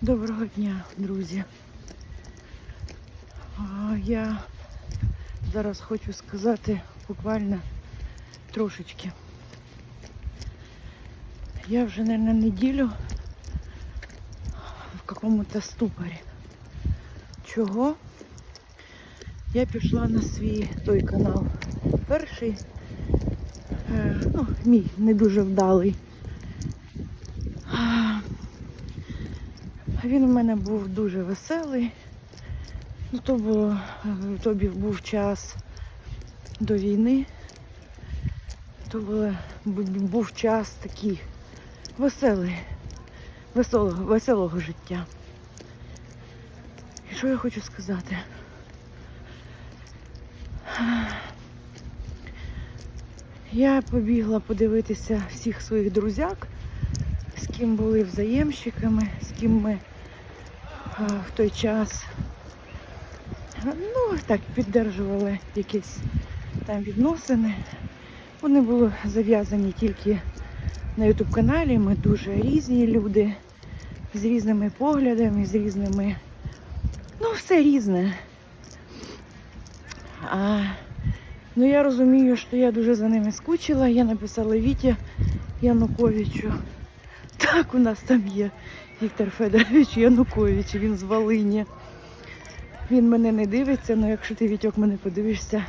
Доброго дня, друзі. Я зараз хочу сказати буквально трошечки. Я вже не на неділю в какому-то ступорі. Чого? Я пішла на свій той канал перший, е, ну, мій не дуже вдалий. Він у мене був дуже веселий. Ну, то було, е, то був час до війни. То було, був час такий веселий, веселого, веселого життя. І що я хочу сказати? Я побігла подивитися всіх своїх друзяк, з ким були взаємщиками, з ким ми в той час ну, так, піддержували якісь там відносини. Вони були зав'язані тільки на ютуб каналі. Ми дуже різні люди з різними поглядами, з різними. Ну, все різне. А, ну я розумію, що я дуже за ними скучила. Я написала Віті Януковичу. Так, у нас там є Віктор Федорович Янукович, він з Волині. Він мене не дивиться, але якщо ти Вітьок мене подивишся,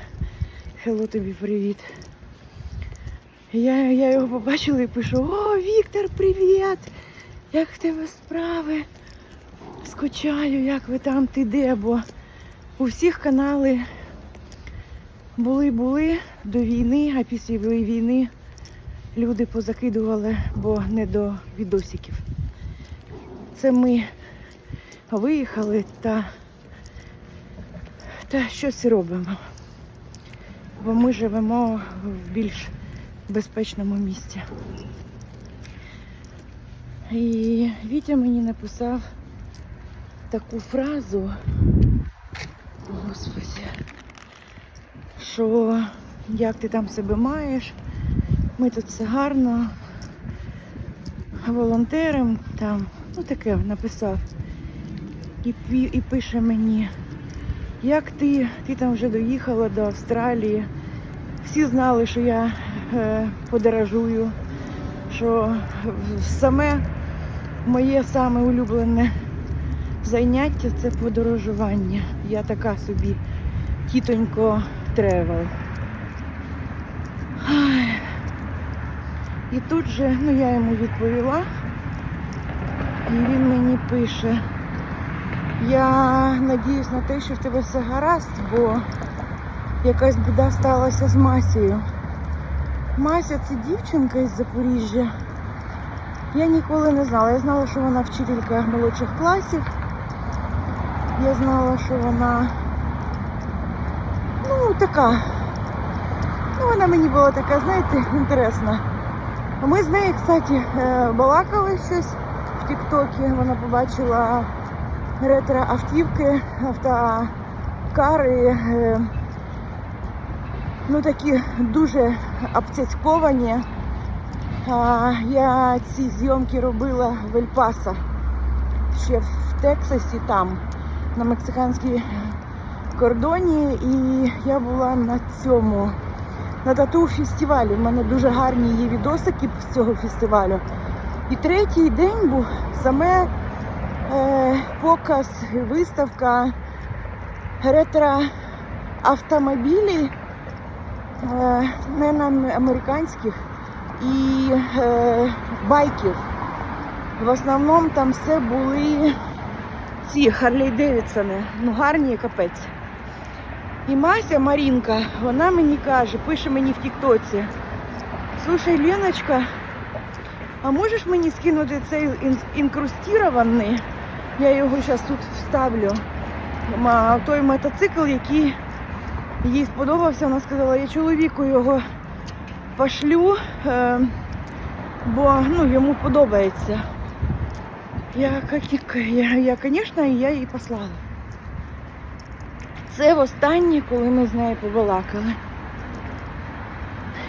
хело тобі привіт. Я, я його побачила і пишу: О, Віктор, привіт! Як в тебе справи? Скучаю, як ви там, ти де? Бо у всіх канали були-були до війни, а після війни люди позакидували, бо не до відосиків. Це ми виїхали та, та щось робимо. Бо ми живемо в більш безпечному місці. І Вітя мені написав таку фразу, господи, що як ти там себе маєш, ми тут все гарно, волонтером там, ну таке написав. І, і пише мені, як ти, ти там вже доїхала до Австралії. Всі знали, що я е, подорожую, що саме моє саме улюблене заняття це подорожування. Я така собі тітонько тревел. І тут же, ну я йому відповіла, і він мені пише, я надіюсь на те, що в тебе все гаразд, бо якась біда сталася з Масією. Мася це дівчинка із Запоріжжя. Я ніколи не знала. Я знала, що вона вчителька молодших класів. Я знала, що вона ну така. Ну, вона мені була така, знаєте, інтересна. Ми з нею, кстати, е, балакали щось в Тіктокі. Вона побачила ретро-автівки, автокари. е, Ну, такі дуже обцяцьковані. Я ці зйомки робила в Ель-Пасо, ще в Тексасі, там, на мексиканській кордоні. І я була на цьому, на тату фестивалі. У мене дуже гарні є відосики з цього фестивалю. І третій день був саме е, показ, виставка ретро автомобілів, е, не на американських і е, байків. В основному там все були ці Харлей Девідсони, ну гарні капець. І Мася Марінка, вона мені каже, пише мені в Тіктоці. Слушай, Леночка, а можеш мені скинути цей інкрустірований? Я його зараз тут вставлю. Той мотоцикл, який їй сподобався, вона сказала, я чоловіку його пошлю, е, бо ну, йому подобається. Я, я, я, звісно, я їй послала. Це востаннє, коли ми з нею побалакали.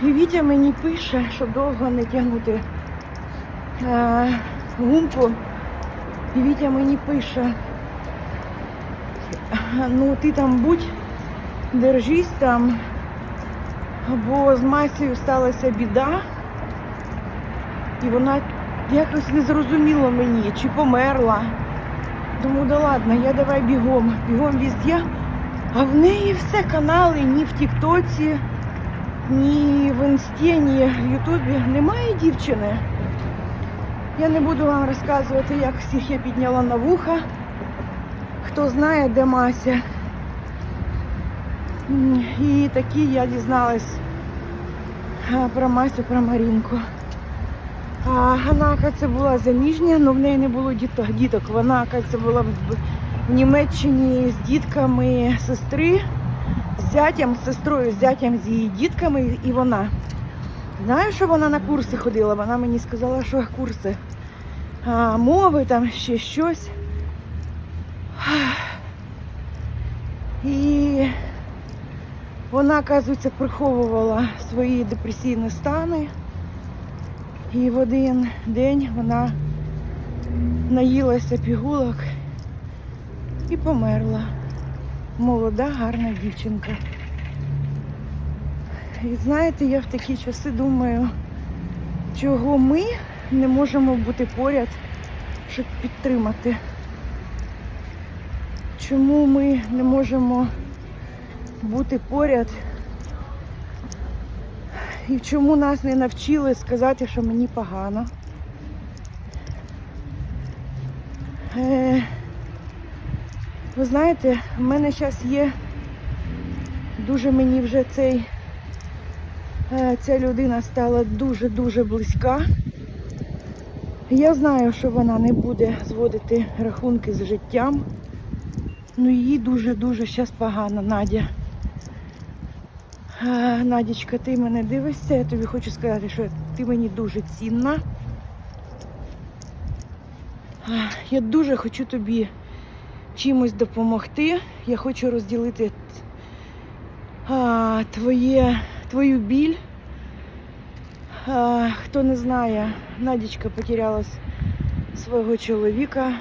І Вітя мені пише, щоб довго не тягнути гумку, І Вітя мені пише, ну ти там будь, держись там, бо з Масею сталася біда, і вона якось не зрозуміла мені, чи померла. Думаю, да ладно, я давай бігом, бігом везде. А в неї все канали ні в Тіктоці, ні в Інсті, ні в Ютубі. Немає дівчини. Я не буду вам розказувати, як всіх я підняла на вуха. Хто знає, де Мася. І такі я дізналась про Масю, про Марінку. А вона, це була заміжня, але в неї не було діток. Вона, це була в Німеччині з дітками сестри, з зятям, з сестрою, з зятям, з її дітками і вона. Знаю, що вона на курси ходила. Вона мені сказала, що курси а, мови, там ще щось. І вона, оказується, приховувала свої депресійні стани. І в один день вона наїлася пігулок і померла. Молода, гарна дівчинка. І знаєте, я в такі часи думаю, чого ми не можемо бути поряд, щоб підтримати. Чому ми не можемо бути поряд і чому нас не навчили сказати, що мені погано? Е, ви знаєте, в мене зараз є дуже мені вже цей, ця людина стала дуже-дуже близька. Я знаю, що вона не буде зводити рахунки з життям. Ну їй дуже-дуже зараз погано, Надя. А, Надічка, ти мене дивишся, я тобі хочу сказати, що ти мені дуже цінна. Я дуже хочу тобі чимось допомогти. Я хочу розділити твоє, твою біль. А, хто не знає, Надічка потеряла свого чоловіка.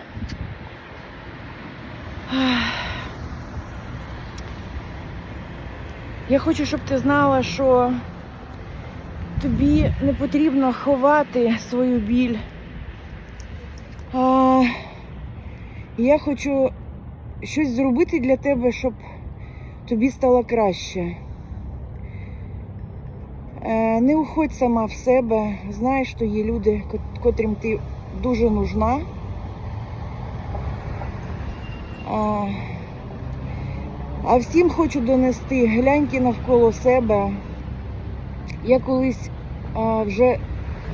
Я хочу, щоб ти знала, що тобі не потрібно ховати свою біль. А, я хочу щось зробити для тебе, щоб тобі стало краще. Е, Не уходь сама в себе. Знаєш, що є люди, котрим ти дуже нужна. А, всім хочу донести, гляньте навколо себе. Я колись вже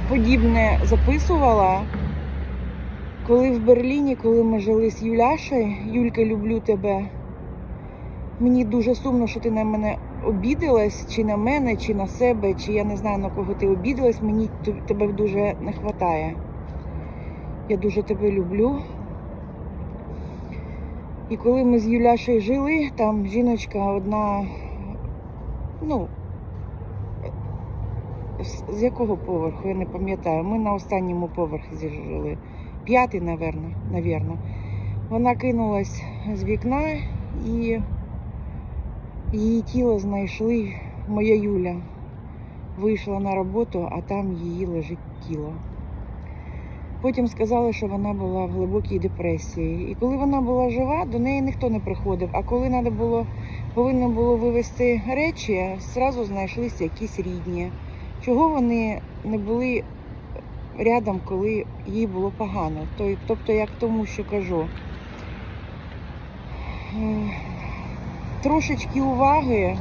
подібне записувала, коли в Берліні, коли ми жили з Юляшею, Юлька, люблю тебе. Мені дуже сумно, що ти на мене обідалась, чи на мене, чи на себе, чи я не знаю на кого ти обідалась. Мені тебе дуже не вистачає. Я дуже тебе люблю. І коли ми з Юляшею жили, там жіночка одна, ну, з, якого поверху, я не пам'ятаю. Ми на останньому поверсі жили. П'ятий, напевно. Вона кинулась з вікна і її тіло знайшли. Моя Юля вийшла на роботу, а там її лежить тіло. Потім сказали, що вона була в глибокій депресії. І коли вона була жива, до неї ніхто не приходив. А коли треба було, повинно було вивезти речі, зразу знайшлися якісь рідні. Чого вони не були рядом, коли їй було погано? Тобто, як тому, що кажу, е, трошечки уваги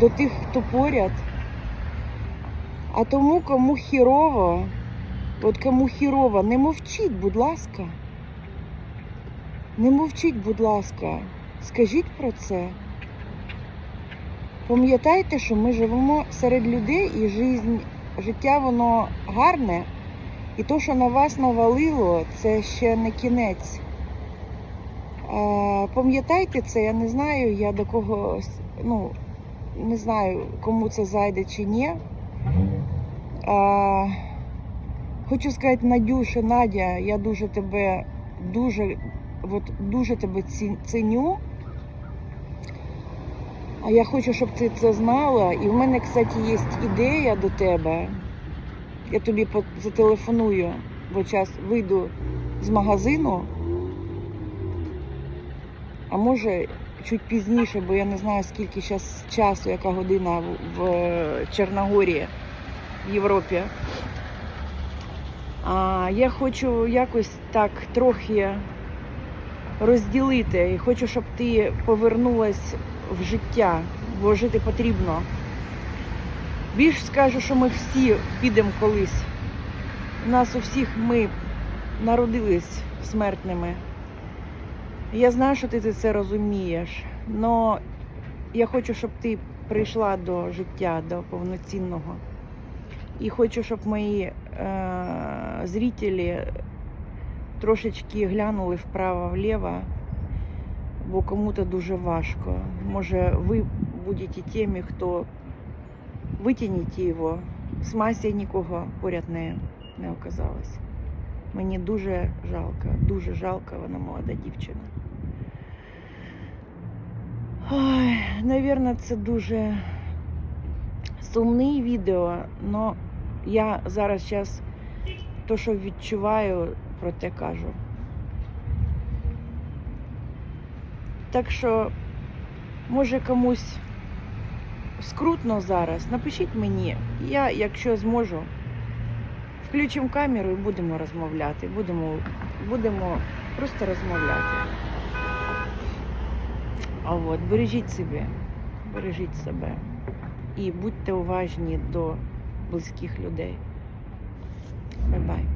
до тих, хто поряд. А тому, кому хірово, от кому хірово, не мовчіть, будь ласка. Не мовчіть, будь ласка. Скажіть про це. Пам'ятайте, що ми живемо серед людей і жизнь, життя воно гарне. І то, що на вас навалило, це ще не кінець. А, Пам'ятайте це, я не знаю, я до кого, ну, не знаю, кому це зайде чи ні. А, Хочу сказати, Надюша, Надя, я дуже тебе, дуже, от, дуже тебе ці- ціню. А я хочу, щоб ти це знала. І в мене, кстати, є ідея до тебе. Я тобі зателефоную, бо час вийду з магазину. А може чуть пізніше, бо я не знаю, скільки зараз часу, яка година в, Чорногорії, в Європі. А я хочу якось так трохи розділити. І хочу, щоб ти повернулась в життя, бо жити потрібно. Більш скажу, що ми всі підемо колись. У нас у всіх ми народились смертними. Я знаю, що ти це розумієш, але я хочу, щоб ти прийшла до життя, до повноцінного. І хочу, щоб мої е, зрителі трошечки глянули вправо-вліво, бо кому-то дуже важко. Може, ви будете тими, хто витягнете його. З Масі нікого поряд не, не оказалось. Мені дуже жалко, дуже жалко, вона молода дівчина. Ой, навірно, це дуже сумний відео, але я зараз зараз то, що відчуваю, про те кажу. Так що, може комусь скрутно зараз, напишіть мені, я, якщо зможу, включимо камеру і будемо розмовляти. Будемо, будемо просто розмовляти. А от бережіть себе, бережіть себе і будьте уважні до близьких людей. Бай-бай.